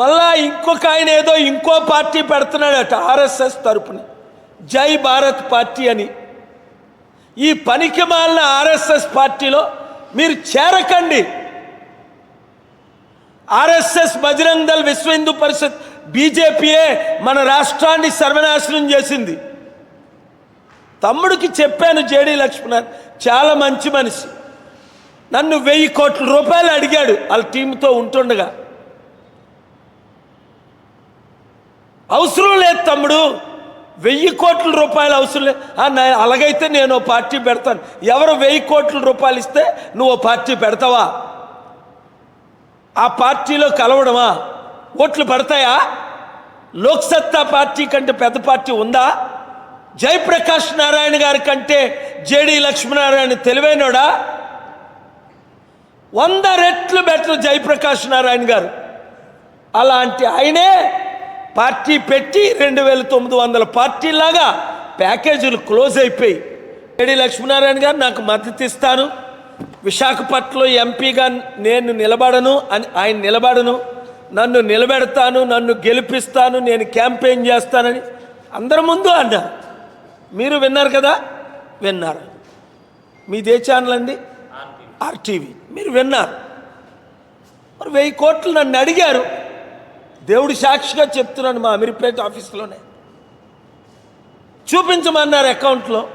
మళ్ళా ఇంకొక ఆయన ఏదో ఇంకో పార్టీ పెడుతున్నాడట ఆర్ఎస్ఎస్ తరపుని. జై భారత్ పార్టీ అని. ఈ పనికి మాలిన ఆర్ఎస్ఎస్ పార్టీలో మీరు చేరకండి. ఆర్ఎస్ఎస్ బజరంగ్ దళ్ విశ్వ హిందూ పరిషత్ బీజేపీయే మన రాష్ట్రాన్ని సర్వనాశనం చేసింది. తమ్ముడికి చెప్పాను జేడి లక్ష్మణ్ చాలా మంచి మనిషి. నన్ను వెయ్యి కోట్ల రూపాయలు అడిగాడు వాళ్ళ టీంతో ఉంటుండగా. అవసరం లేదు తమ్ముడు. వెయ్యి కోట్ల రూపాయలు అవసరం లేదు. అలాగైతే నేను పార్టీ పెడతాను. ఎవరు వెయ్యి కోట్ల రూపాయలు ఇస్తే నువ్వు పార్టీ పెడతావా? ఆ పార్టీలో కలవడమా? ఓట్లు పడతాయా? లోక్సత్తా పార్టీ కంటే పెద్ద పార్టీ ఉందా? జయప్రకాష్ నారాయణ గారి కంటే జేడి లక్ష్మీనారాయణ తెలివైనడా? వంద రెట్లు బెటర్ జయప్రకాష్ నారాయణ గారు. అలాంటి ఆయనే పార్టీ పెట్టి రెండు వేల తొమ్మిది వందల పార్టీలాగా ప్యాకేజీలు క్లోజ్ అయిపోయి. ఏడి లక్ష్మీనారాయణ గారు నాకు మద్దతు ఇస్తాను. విశాఖపట్నంలో ఎంపీగా నేను నిలబడను అని ఆయన నిలబడను. నన్ను నిలబెడతాను నన్ను గెలిపిస్తాను నేను క్యాంపెయిన్ చేస్తానని అందరి ముందు అన్నారు మీరు విన్నారు కదా? విన్నారు. మీదే ఛానల్ అండి? ఆర్టీవీ. మీరు విన్నారు. మరి వెయ్యి కోట్లు నన్ను అడిగారు. దేవుడి సాక్షిగా చెప్తున్నాను మా అమీర్పేట ఆఫీస్లోనే. చూపించమన్నారు అకౌంట్లో.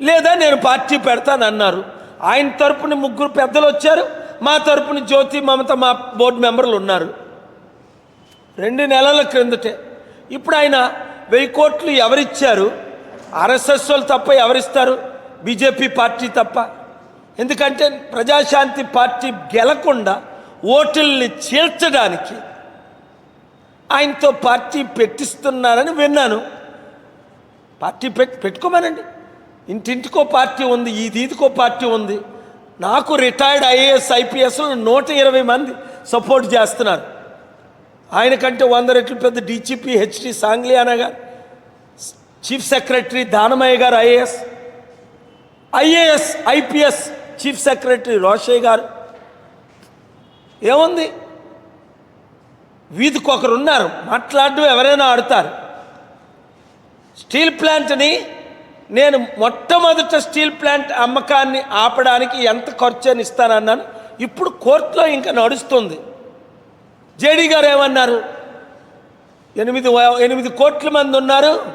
లేదా నేను పార్టీ పెడతానన్నారు. ఆయన తరపున ముగ్గురు పెద్దలు వచ్చారు. మా తరపున జ్యోతి మమత మా బోర్డు మెంబర్లు ఉన్నారు. రెండు నెలల క్రిందటే. ఇప్పుడు ఆయన వెయ్యి కోట్లు ఎవరిచ్చారు? ఆర్ఎస్ఎస్ వాళ్ళు తప్ప ఎవరిస్తారు? బీజేపీ పార్టీ తప్ప. ఎందుకంటే ప్రజాశాంతి పార్టీ గెలకుండా ఓటుల్ని చీల్చడానికి ఆయనతో పార్టీ పెట్టిస్తున్నారని విన్నాను. పార్టీ పెట్ పెట్టుకోమనండి. ఇంటింటికో పార్టీ ఉంది ఈ దీదికో పార్టీ ఉంది. నాకు రిటైర్డ్ ఐఏఎస్ ఐపీఎస్ నూట ఇరవై మంది సపోర్ట్ చేస్తున్నారు. ఆయన కంటే వంద రెట్లు పెద్ద డీజీపీ హెచ్డి సాంగ్లియానా గారు chief secretary Danamayya garu IAS IAS IPS chief secretary Rosaiah garu. ఏముంది? వీధికి ఒకరు ఉన్నారు మాట్లాడడం ఎవరైనా ఆడతారు. స్టీల్ ప్లాంట్ని నేను మొట్టమొదట స్టీల్ ప్లాంట్ అమ్మకాన్ని ఆపడానికి ఎంత ఖర్చు అని ఇస్తానన్నాను. ఇప్పుడు కోర్టులో ఇంకా నడుస్తుంది. జేడీ గారు ఏమన్నారు? ఎనిమిది ఎనిమిది కోట్ల మంది ఉన్నారు.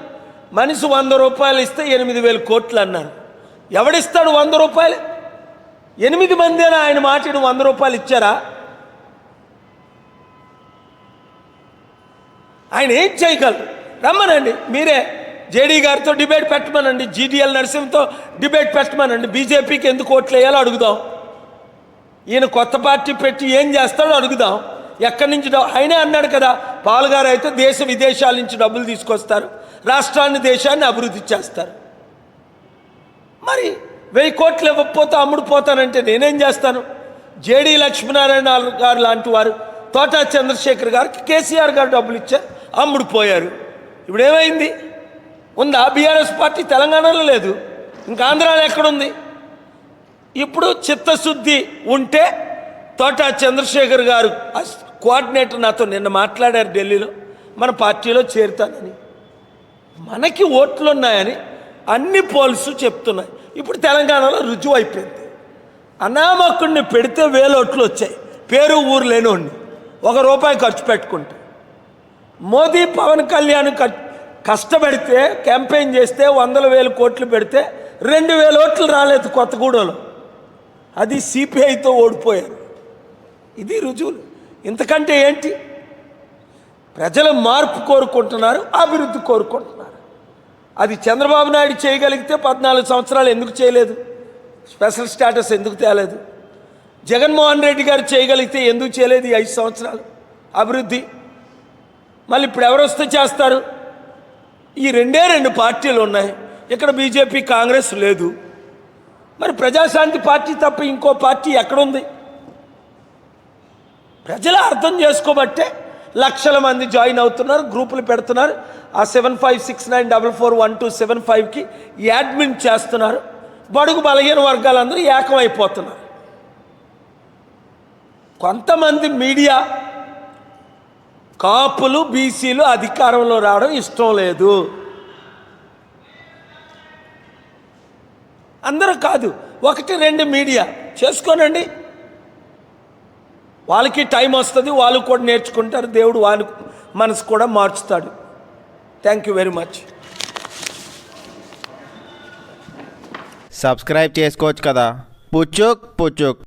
మనిషి వంద రూపాయలు ఇస్తే ఎనిమిది వేల కోట్లు అన్నారు. ఎవడిస్తాడు వంద రూపాయలు? ఎనిమిది మందేనా ఆయన మాట్లాడు వంద రూపాయలు ఇచ్చారా? ఆయన ఏం చేయగలరు? రమ్మనండి మీరే. జేడీ గారితో డిబేట్ పెట్టమనండి జీడీఎల్ నరసింహతో డిబేట్ పెట్టమనండి బీజేపీకి ఎందుకు ఓట్లు వేయాలో అడుగుదాం. ఈయన కొత్త పార్టీ పెట్టి ఏం చేస్తాడో అడుగుదాం. ఎక్కడి నుంచి ఆయనే అన్నాడు కదా పాల్ గారు అయితే దేశ విదేశాల నుంచి డబ్బులు తీసుకొస్తారు రాష్ట్రాన్ని దేశాన్ని అభివృద్ధి చేస్తారు. మరి వెయ్యి కోట్లు ఇవ్వకపోతే అమ్ముడు పోతానంటే నేనేం చేస్తాను? జేడి లక్ష్మీనారాయణ గారు లాంటి వారు తోటా చంద్రశేఖర్ గారికి కేసీఆర్ గారు డబ్బులు ఇచ్చారు అమ్ముడు పోయారు. ఇప్పుడు ఏమైంది? ఉందా? బీఆర్ఎస్ పార్టీ తెలంగాణలో లేదు. ఇంకా ఆంధ్రాలో ఎక్కడుంది? ఇప్పుడు చిత్తశుద్ధి ఉంటే తోటా చంద్రశేఖర్ గారు కోఆర్డినేటర్ నాతో నిన్న మాట్లాడారు ఢిల్లీలో. మన పార్టీలో చేరుతానని. మనకి ఓట్లు ఉన్నాయని అన్ని పోల్స్ చెప్తున్నాయి. ఇప్పుడు తెలంగాణలో రుజువు అయిపోయింది. అనామకుడిని పెడితే వేల ఓట్లు వచ్చాయి. పేరు ఊరు లేనివాడిని ఒక రూపాయి ఖర్చు పెట్టుకుంటే. మోదీ పవన్ కళ్యాణ్ క- కష్టపడితే క్యాంపెయిన్ చేస్తే వందల వేల కోట్లు పెడితే రెండు వేల ఓట్లు రాలేదు కొత్తగూడలో. అది సిపిఐతో ఓడిపోయారు. ఇది రుజువులు. ఇంతకంటే ఏంటి? ప్రజలు మార్పు కోరుకుంటున్నారు అభివృద్ధి కోరుకుంటున్నారు. అది చంద్రబాబు నాయుడు చేయగలిగితే పద్నాలుగు సంవత్సరాలు ఎందుకు చేయలేదు? స్పెషల్ స్టేటస్ ఎందుకు తేలేదు? జగన్మోహన్ రెడ్డి గారు చేయగలిగితే ఎందుకు చేయలేదు ఈ ఐదు సంవత్సరాలు? అభివృద్ధి. మళ్ళీ ఇప్పుడు ఎవరు వస్తే చేస్తారు? ఈ రెండే రెండు పార్టీలు ఉన్నాయి. ఇక్కడ బీజేపీ కాంగ్రెస్ లేదు. మరి ప్రజాశాంతి పార్టీ తప్ప ఇంకో పార్టీ ఎక్కడుంది? ప్రజలు అర్థం చేసుకోబట్టే లక్షల మంది జాయిన్ అవుతున్నారు గ్రూపులు పెడుతున్నారు. ఆ seven five six nine double four one two seven ఫైవ్కి యాడ్మిన్ చేస్తున్నారు. బడుగు బలహీన వర్గాలందరూ ఏకమైపోతున్నారు. కొంతమంది మీడియా కాపులు బీసీలు అధికారంలో రావడం ఇష్టం లేదు. అందరూ కాదు ఒకటి రెండు మీడియా. చేసుకోనండి. వాళ్ళకి టైం వస్తుంది వాళ్ళు కూడా నేర్చుకుంటారు దేవుడు వాళ్ళ మనసు కూడా మార్చుతాడు thank you very much subscribe చేసుకోవచ్చు కదా పుచ్చుక్ పుచ్చుక్